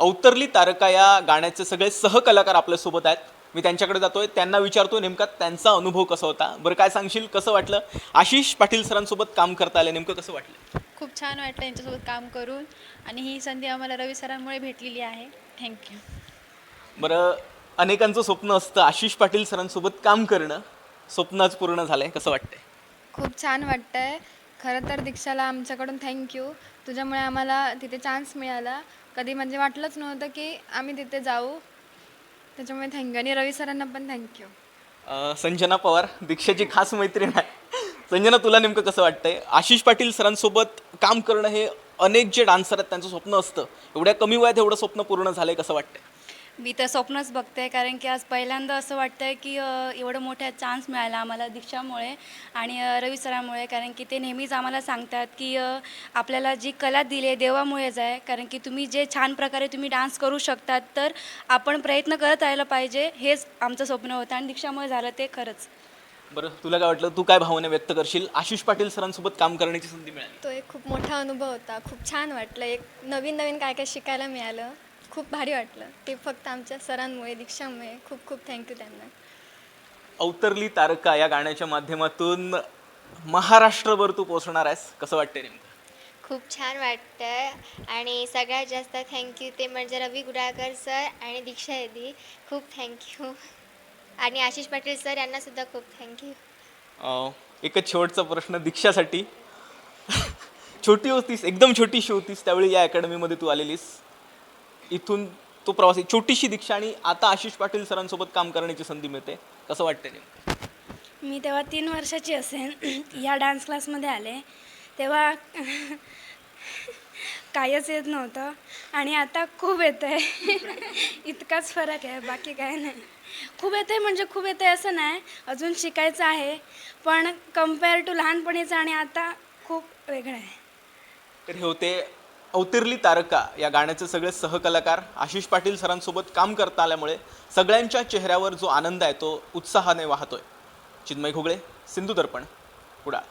अवतरली तारका या गाण्याचे सगळे सहकलाकार आपल्यासोबत आहेत. मी त्यांच्याकडे जातोय. त्यांना विचारतो नेमका त्यांचा अनुभव कसा होता? बरं काय सांगशील? कसं वाटलं? आशिष पाटील सरांसोबत काम करता आलं. नेमकं कसं वाटलं? खूप छान वाटलं यांच्यासोबत काम करून आणि ही संधी आम्हाला रवी सरांमुळे भेटलेली आहे. थँक्यू बरं अनेकांचं स्वप्न असतं आशिष पाटील सरांसोबत काम करणं. स्वप्न आज पूर्ण झालंय. कसं वाटतंय? खूप छान वाटतंय. खरं तर दीक्षाला आमच्याकडून थँक्यू तुझ्यामुळे आम्हाला तिथे चान्स मिळाला. कधी म्हणजे वाटलंच नव्हतं की आम्ही तिथे जाऊ. त्याच्यामुळे थँक्यू आणि रवी सरांना पण थँक्यू संजना पवार दीक्षाची खास मैत्रीण आहे. संजना तुला नेमकं कसं वाटतंय? आशिष पाटील सरांसोबत काम करणं हे अनेक जे डान्सर आहेत त्यांचं स्वप्न असतं. एवढ्या कमी वयात एवढं स्वप्न पूर्ण झालंय कसं वाटतंय? मी तर स्वप्नच बघते कारण की आज पहिल्यांदा असं वाटतंय की अ, एवढं मोठा चान्स मिळाला आम्हाला दीक्षामुळे आणि रवी सरांमुळे. कारण की ते नेहमीच आम्हाला सांगतात की आपल्याला जी कला दिली आहे देवामुळेच आहे. कारण की तुम्ही जे छान प्रकारे तुम्ही डान्स करू शकतात तर आपण प्रयत्न करत राहिलं पाहिजे. हेच आमचं स्वप्न होतं आणि दीक्षामुळे झालं ते खरंच. बरं तुला काय वाटलं? तू काय भावना व्यक्त करशील? आशिष पाटील सरांसोबत काम करण्याची संधी मिळाली. तो एक खूप मोठा अनुभव होता. खूप छान वाटलं. एक नवीन नवीन काय काय शिकायला मिळालं. खूप भारी वाटलं. ते फक्त आमच्या सरांमुळे दीक्षामुळे खूप खूप थँक्यू त्यांना. अवतरली तारका या गाण्याच्या माध्यमातून महाराष्ट्रभर तू पोहोचणार आहेस. कसं वाटतंय नेमकं? खूप छान वाटतं आणि सगळ्यात जास्त थँक्यू ते म्हणजे रवी गुडाळकर सर आणि दीक्षा दिदी. खूप थँक्यू आणि आशिष पाटील सर यांनासुद्धा खूप थँक्यू अं, एकच शेवटचा प्रश्न दीक्षासाठी. छोटी होतीस एकदम छोटीशी होतीस त्यावेळी या अकॅडमीमध्ये तू आलेलीस. इथून तो प्रवास. छोटीशी दीक्षा आणि आता आशिष पाटील सरांसोबत काम करण्याची संधी मिळते. कसं वाटतंय नेमकं? मी तेव्हा तीन वर्षाची असेन. या डान्स क्लासमध्ये आले. तेव्हा कायच येत नव्हतं. आणि आता खूप येतं आहे इतकाच फरक आहे. बाकी काय नाही. खूप येतं आहे म्हणजे खूप येतं आहे असं नाही. अजून शिकायचं आहे. पण कंपेअर टू लहानपणीचं आणि आता खूप वेगळं आहे. तर हे होते अवतरली तारका या गाण्याचे सगळे सहकलाकार आशिष पाटील सरांसोबत काम करता आल्यामुळे सगळ्यांच्या चेहऱ्यावर जो आनंद आहे तो उत्साहाने वाहतोय. चिन्मय घोगळे सिंधू दर्पण कुडाळ